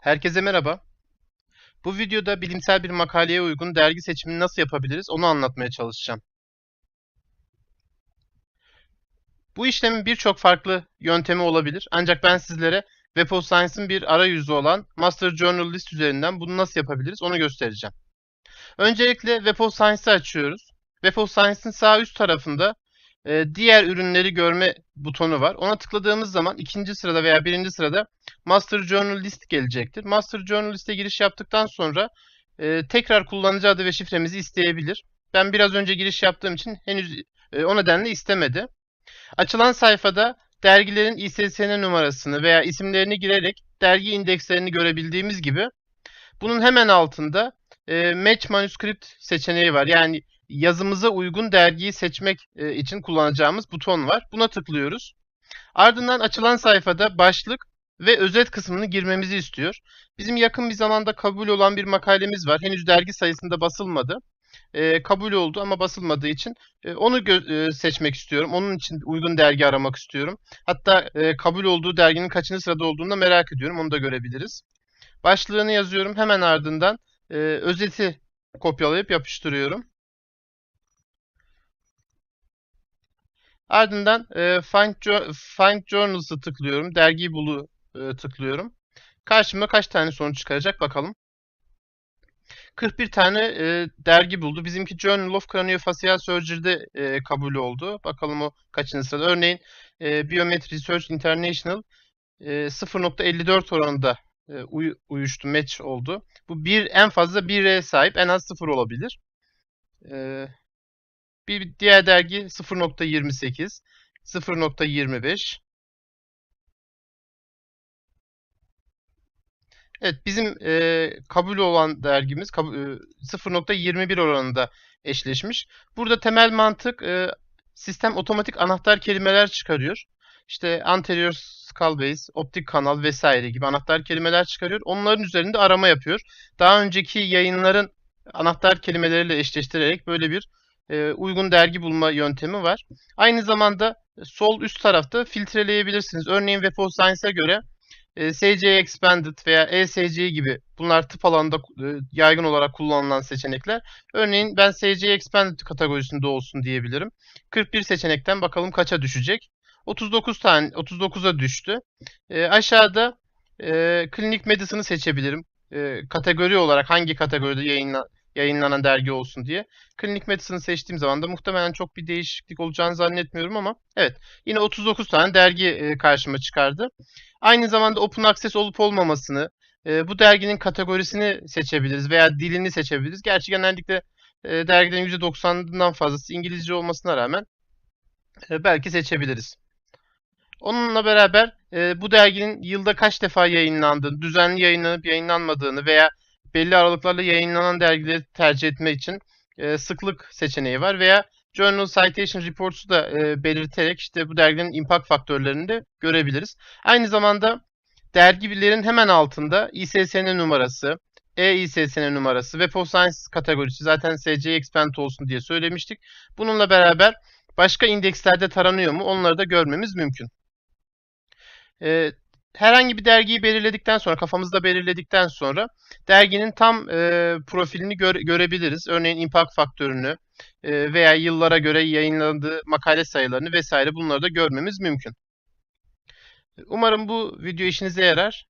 Herkese merhaba. Bu videoda bilimsel bir makaleye uygun dergi seçimini nasıl yapabiliriz onu anlatmaya çalışacağım. Bu işlemin birçok farklı yöntemi olabilir. Ancak ben sizlere Web of Science'ın bir arayüzü olan Master Journal List üzerinden bunu nasıl yapabiliriz onu göstereceğim. Öncelikle Web of Science'ı açıyoruz. Web of Science'ın sağ üst tarafında e, diğer ürünleri görme butonu var. Ona tıkladığımız zaman ikinci sırada veya birinci sırada Master Journal List gelecektir. Master Journal List'e giriş yaptıktan sonra e, tekrar kullanıcı adı ve şifremizi isteyebilir. Ben biraz önce giriş yaptığım için henüz e, o nedenle istemedi. Açılan sayfada dergilerin ISSN numarasını veya isimlerini girerek dergi indekslerini görebildiğimiz gibi bunun hemen altında e, Match Manuscript seçeneği var. Yani yazımıza uygun dergiyi seçmek e, için kullanacağımız buton var. Buna tıklıyoruz. Ardından açılan sayfada başlık ve özet kısmını girmemizi istiyor. Bizim yakın bir zamanda kabul olan bir makalemiz var. Henüz dergi sayısında basılmadı. E, kabul oldu ama basılmadığı için e, onu e, seçmek istiyorum. Onun için uygun dergi aramak istiyorum. Hatta e, kabul olduğu derginin kaçıncı sırada olduğunu da merak ediyorum. Onu da görebiliriz. Başlığını yazıyorum. Hemen ardından e, özeti kopyalayıp yapıştırıyorum. Ardından e, Find, Find Journals'ı tıklıyorum. Dergiyi bulu e, tıklıyorum. Karşıma kaç tane sonuç çıkaracak bakalım. 41 tane e, dergi buldu. Bizimki Journal of Craniofacial Surgery'de e, kabul oldu. Bakalım o kaçıncı sırada. Örneğin e, Biometry Research International e, 0.54 oranında e, uy- uyuştu, match oldu. Bu bir en fazla 1'e sahip, en az 0 olabilir. E, bir diğer dergi 0.28, 0.25. Evet, bizim e, kabul olan dergimiz e, 0.21 oranında eşleşmiş. Burada temel mantık e, sistem otomatik anahtar kelimeler çıkarıyor. İşte anterior skull base, optik kanal vesaire gibi anahtar kelimeler çıkarıyor. Onların üzerinde arama yapıyor. Daha önceki yayınların anahtar kelimeleriyle eşleştirerek böyle bir e, uygun dergi bulma yöntemi var. Aynı zamanda sol üst tarafta filtreleyebilirsiniz. Örneğin Web of Science'a göre e, Expanded veya ESC gibi bunlar tıp alanında e, yaygın olarak kullanılan seçenekler. Örneğin ben SC Expanded kategorisinde olsun diyebilirim. 41 seçenekten bakalım kaça düşecek. 39 tane 39'a düştü. E, aşağıda Clinic Medicine'ı seçebilirim. Kategori olarak hangi kategoride yayınla, yayınlanan dergi olsun diye. Clinic Medicine'ı seçtiğim zaman da muhtemelen çok bir değişiklik olacağını zannetmiyorum ama evet yine 39 tane dergi e, karşıma çıkardı. Aynı zamanda Open Access olup olmamasını, e, bu derginin kategorisini seçebiliriz veya dilini seçebiliriz. Gerçi genellikle e, dergilerin %90'ından fazlası İngilizce olmasına rağmen belki seçebiliriz. Onunla beraber bu derginin yılda kaç defa yayınlandığını, düzenli yayınlanıp yayınlanmadığını veya belli aralıklarla yayınlanan dergileri tercih etmek için e, sıklık seçeneği var veya Journal Citation Reports'u da e, belirterek işte bu derginin impact faktörlerini de görebiliriz. Aynı zamanda dergilerin hemen altında ISSN numarası, e-ISSN numarası, Web of Science kategorisi zaten SC Expand olsun diye söylemiştik. Bununla beraber başka indekslerde taranıyor mu onları da görmemiz mümkün. E, herhangi bir dergiyi belirledikten sonra, kafamızda belirledikten sonra derginin tam e, profilini göre- görebiliriz. Örneğin impact faktörünü e, veya yıllara göre yayınlandığı makale sayılarını vesaire bunları da görmemiz mümkün. Umarım bu video işinize yarar.